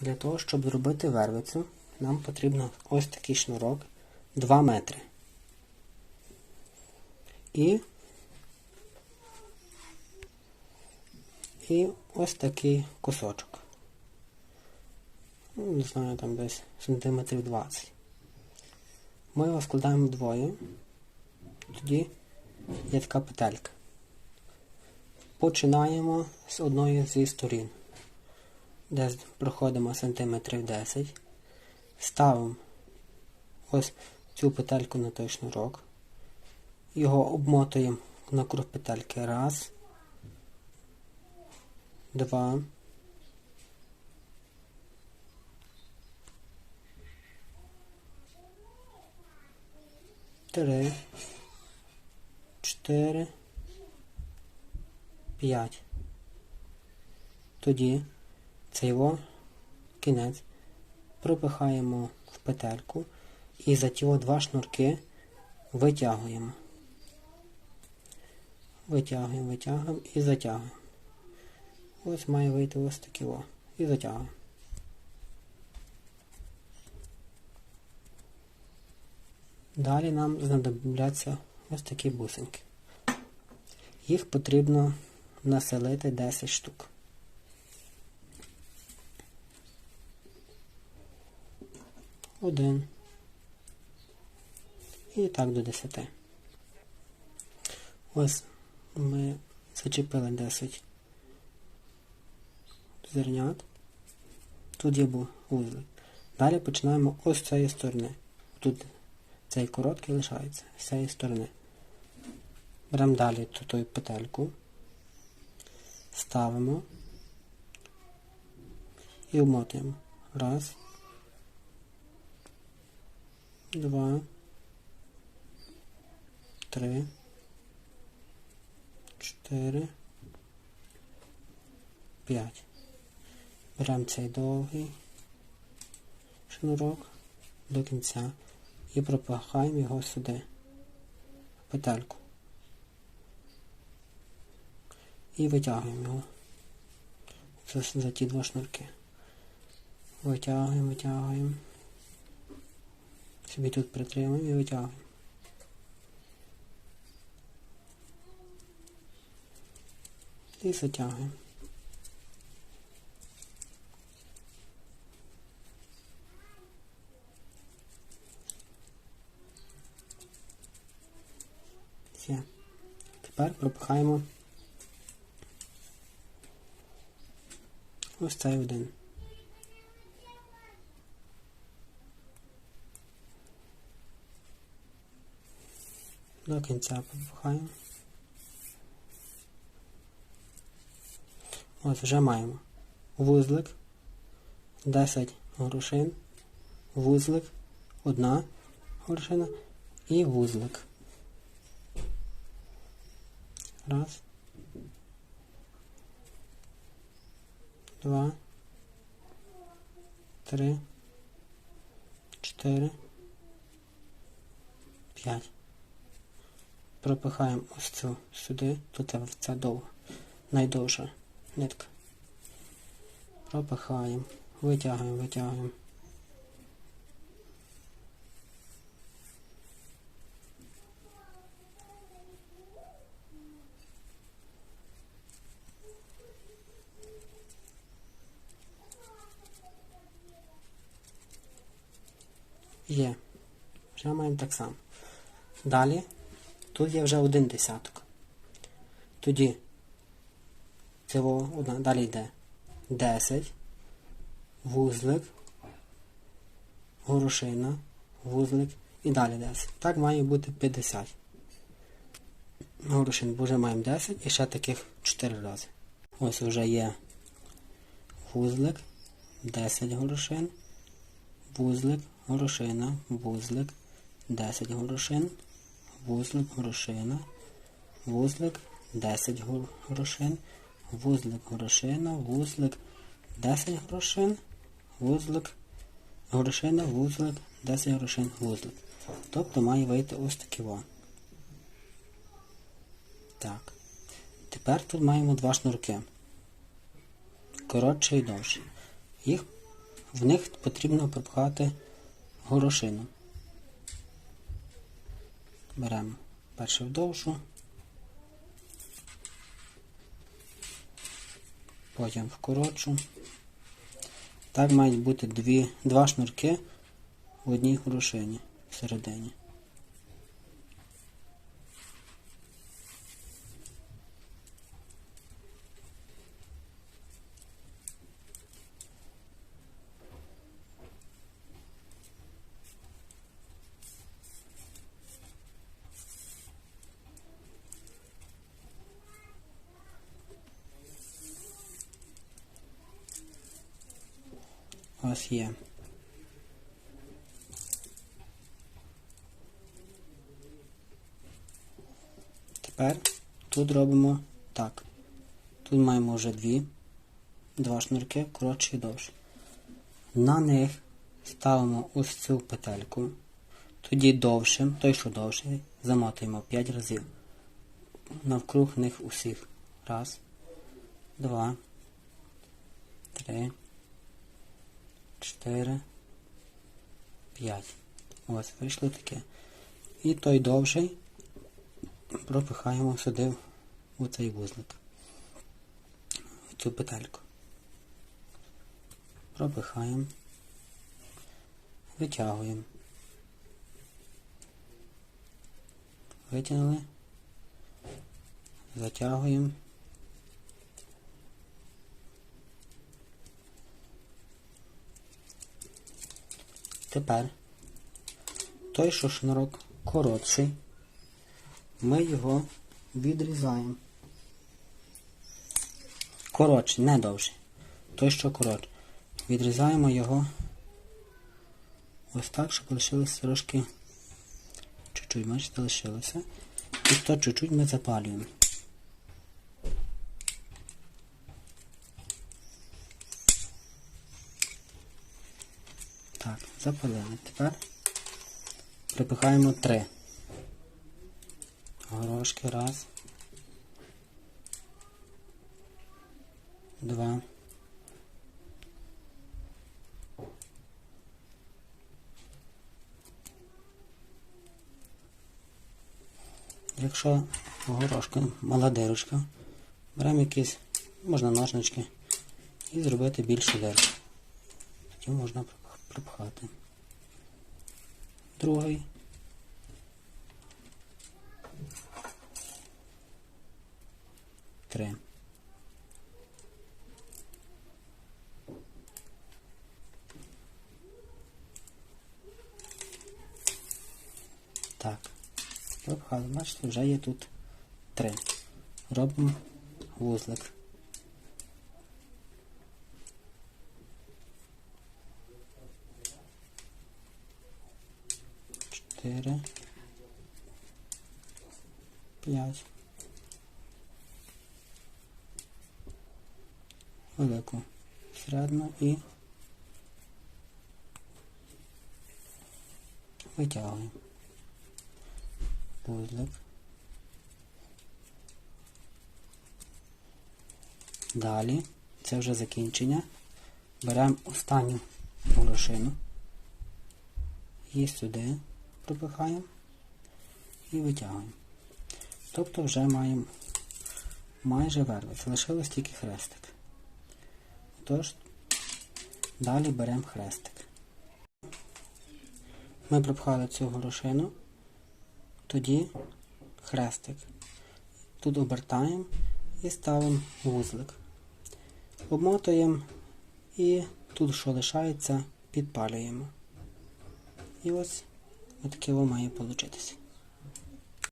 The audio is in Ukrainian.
Для того, щоб зробити вервицю, нам потрібно ось такий шнурок 2 метри. І, і ось такий кусочок. Ну, не знаю, там десь сантиметрів 20. Ми його складаємо вдвоє. Тоді є така петелька. Починаємо з одної зі сторін, де проходимо сантиметрів 10. Ставимо ось цю петельку на той шнурок. Його обмотуємо навкруг петельки. Раз, два, три, чотири, п'ять. Тоді цей його кінець пропихаємо в петельку і за ті два шнурки витягуємо. Витягуємо, витягуємо і затягуємо. Ось має вийти ось таке о. І затягуємо. Далі нам знадобляться ось такі бусинки. Їх потрібно населити 10 штук. Один. І так до 10. Ось ми зачепили 10 зернят. Тут є був вузлик. Далі починаємо ось з цієї сторони. Тут цей короткий лишається з цієї сторони. Беремо далі ту петельку, ставимо і вмотуємо. Раз, два, три, чотири, п'ять. Беремо цей довгий шнурок до кінця і пропихаємо його сюди, в петельку. І витягуємо його за, за ті два шнурки. Витягуємо, витягуємо. Собі тут притримуємо і витягуємо. І затягуємо. Все. Тепер пропихаємо ось цей один. До кінця пропихаємо. Ось вже маємо вузлик, 10 горошин, вузлик, одна горошина і вузлик. Раз. Два. Три. Чотири. П'ять. Пропихаємо ось цю сюди. Тут ця довга. Найдовша нитка. Пропихаємо. Витягуємо, витягуємо. Є. Вже маємо так само. Далі тут є вже один десяток. Тоді цього одна, далі йде 10, вузлик, горошина, вузлик і далі 10. Так має бути 50. Горошин, бо вже маємо 10 і ще таких 4 рази. Ось вже є вузлик, 10 горошин, вузлик, горошина, вузлик, 10 горошин, вузлик, горошина, вузлик, 10 горошин, вузлик, горошина, вузлик, 10 горошин, вузлик, горошина, вузлик, 10 горошин, вузлик. Тобто має вийти ось такий вон. Так. Тепер тут маємо два шнурки. Коротший і довший. Їх в них потрібно пропхати горошину. Беремо перше вдовшу, потім вкорочу. Так мають бути дві, два шнурки в одній горошині всередині. Ось є. Тепер тут робимо так. Тут маємо вже дві, два шнурки, коротші і довші. На них ставимо ось цю петельку. Тоді довшим, той, що довший, замотуємо 5 разів. Навкруг них усіх. Раз, два, три. 4, 5. Ось, вийшло таке. І той довший пропихаємо сюди у цей вузлик. В цю петельку. Пропихаємо. Витягуємо. Витягнули. Затягуємо. Тепер той, що шнурок коротший, ми його відрізаємо. Коротший, не довший. Той, що коротший. Відрізаємо його ось так, щоб лишилося трошки чуть-чуть, бачите, лишилося. І то чуть-чуть ми запалюємо. Так, запалили. Тепер припихаємо три. Горошки. Раз. Два. Якщо горошка мала дирочка, беремо якісь, можна ножнички, і зробити більше дирку. Тоді можна припхати. Другий. Три. Так. Пропхали. Бачите, вже є тут три. Робимо вузлик. Чотири, п'ять. Велику середну і витягуємо вузлик. Далі, це вже закінчення. Беремо останню горошину і сюди пропихаємо і витягуємо. Тобто вже маємо майже вервець. Лишилось тільки хрестик. Тож, далі беремо хрестик. Ми пропхали цю горошину, тоді хрестик. Тут обертаємо і ставимо вузлик. Обмотуємо і тут, що лишається, підпалюємо. І ось Отаке воно має получитися.